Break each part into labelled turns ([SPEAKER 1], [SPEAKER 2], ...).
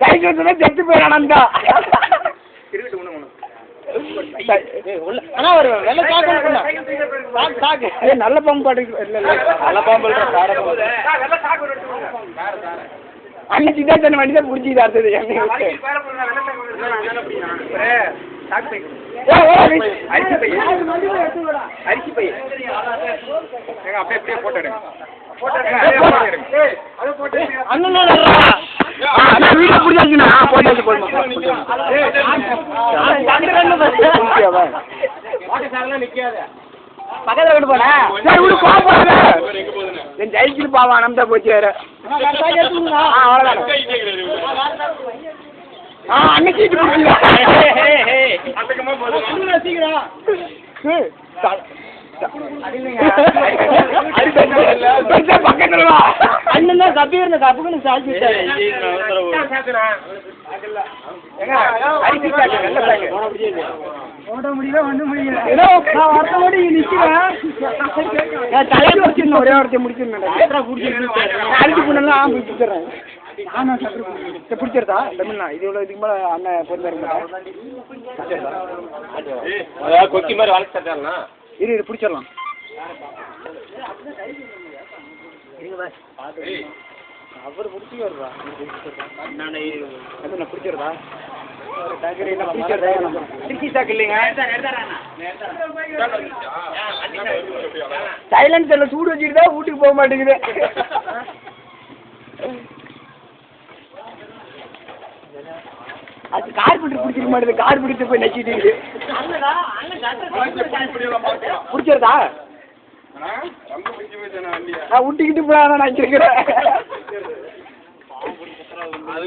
[SPEAKER 1] Cycle எடுத்தா செத்து சாக்கு ஏய் நல்ல பாம்பு பாட்டு இல்ல இல்ல. நல்ல பாம்பு. அன்னைக்கு தான் சொன்ன வண்டி தான் பிடிச்சிது அடுத்தது
[SPEAKER 2] அரிசி பை அரிசி பை ஏங்க அப்படியே போட்டோ எடுங்க. போட்டு எடுங்க.
[SPEAKER 1] அண்ணன் பக்கத்துல விட்டு போனே சரி விடு போறாரு என் சைக்கிள் பாவா நம்பா போச்சு வேற ஆ அவ்வளோதான் ஆ அன்னைக்கு அண்ணன் தான் இருந்த கப்புக்கு ஒரே ஒருத்தையும் முடிச்சிருந்தேன் அரிசி புண்ணெல்லாம் சரி பிடிச்சிருதா தமிழ்னா இது இவ்வளோ இதுக்கு மேலே அண்ணன் பொறுத்த
[SPEAKER 3] கொக்கி மாதிரி வளர்த்துட்டாருண்ணா
[SPEAKER 1] இரு இது பிடிச்சிடலாம். அவர் பிடிச்சி அது நான் பிடிச்சிருதா
[SPEAKER 2] அரிசி சாக்கு இல்லைங்க?
[SPEAKER 1] சைலன்சர்ல சூடு வச்சுட்டு தான் வீட்டுக்கு போக மாட்டேங்குது. அது கார் பிடிச்சி பிடிச்சிக்க மாட்டேங்குது கார் பிடிச்சி போய் நச்சிட்டு பிடிச்சிருதா? நான் விட்டுக்கிட்டு நான்
[SPEAKER 3] அது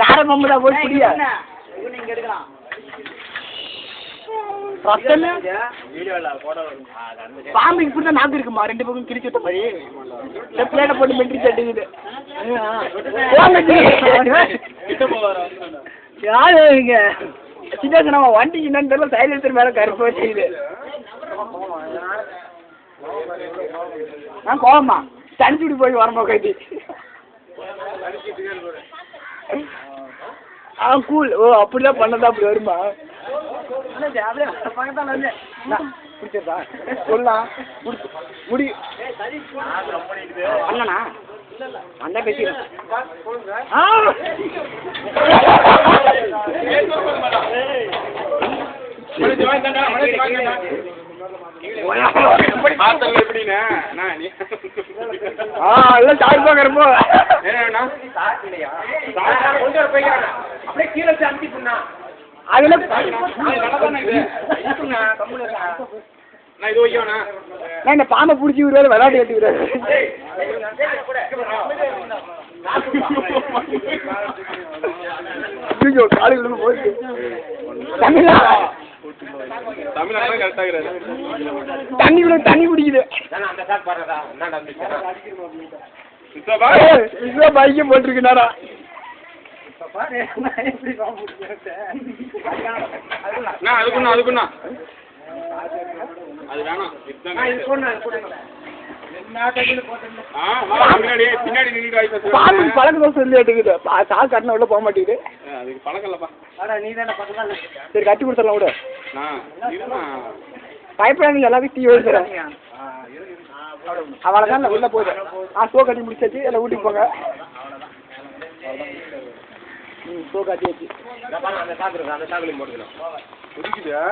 [SPEAKER 3] தாரபம்
[SPEAKER 1] தான் போய் புரியா ரத்தம் பாம்பு இப்படி தான் நாக்கு இருக்குமா? ரெண்டு பக்கம் கிழிச்சு விட்ட மாதிரி. இந்த பிளேட்டை போட்டு மெட்ரி தட்டுக்குது. யாரு இங்க சின்ன நம்ம வண்டி என்னன்னு தெரியல சைலன்சர் மேல கருப்பு வச்சுக்குது. நான் கோவமா? தனிச்சுடி போய் வரமா கட்டி ஆ கூல் ஓ அப்படிலாம் பண்ணதா அப்படி வருமா? பிடிச்சதா சொல்லலாம் முடி அண்ணனா அண்ணா பேசிக்கிறேன்.
[SPEAKER 2] அப்படியே கீழே வச்சு அமுத்தி புண்ணா.
[SPEAKER 1] அதெல்லாம்
[SPEAKER 2] அது நல்லாதானே இது? இருக்குண்ணா, கம்முனு இருண்ணா. அண்ணா, இது ஓகேவாண்ணா?
[SPEAKER 1] நான் இந்த பாம்பை பிடிச்சி விடுவாரு விளையாட்டு கட்டிக்கிறாரு ஐயோ காலுக்குள்ள போச்சு தமிழா
[SPEAKER 2] ஆகுறாரு.
[SPEAKER 1] தண்ணிக்குள்ள தண்ணி குடிக்குது
[SPEAKER 3] அந்த சாக்கு
[SPEAKER 2] சித்தப்பா,
[SPEAKER 1] இதோ பைக்கே போட்டிருக்குனாரா
[SPEAKER 2] அண்ணா, அதுக்குண்ணா, அதுக்குண்ணா. அது வேணாம். இதுதான் ஆ, வா, பின்னாடி பின்னாடி நின்னுட்டு வாய் பேசுறேன்.
[SPEAKER 1] பாம்பு பழக்க தோசை சொல்லி எடுக்குது சால் கட்டின உள்ள போக மாட்டேங்குது.
[SPEAKER 2] அதுக்கு பழக்கம் இல்லப்பா.
[SPEAKER 1] சரி கட்டி கொடுத்துடலாம் விடு.
[SPEAKER 2] நான்.
[SPEAKER 1] பயப்படாதீங்க எல்லாத்தையும் தீ வச்சுறேன் அவளை தான் உள்ள போகுது. ஆ சோ கட்டி முடிச்சாச்சு எல்லாம் வீட்டுக்கு போங்க. ம் சோ கட்டியாச்சு
[SPEAKER 3] அந்த சாக்கு அந்த சாக்குலையும் போட்டுக்கலாம்
[SPEAKER 2] குதிக்குதா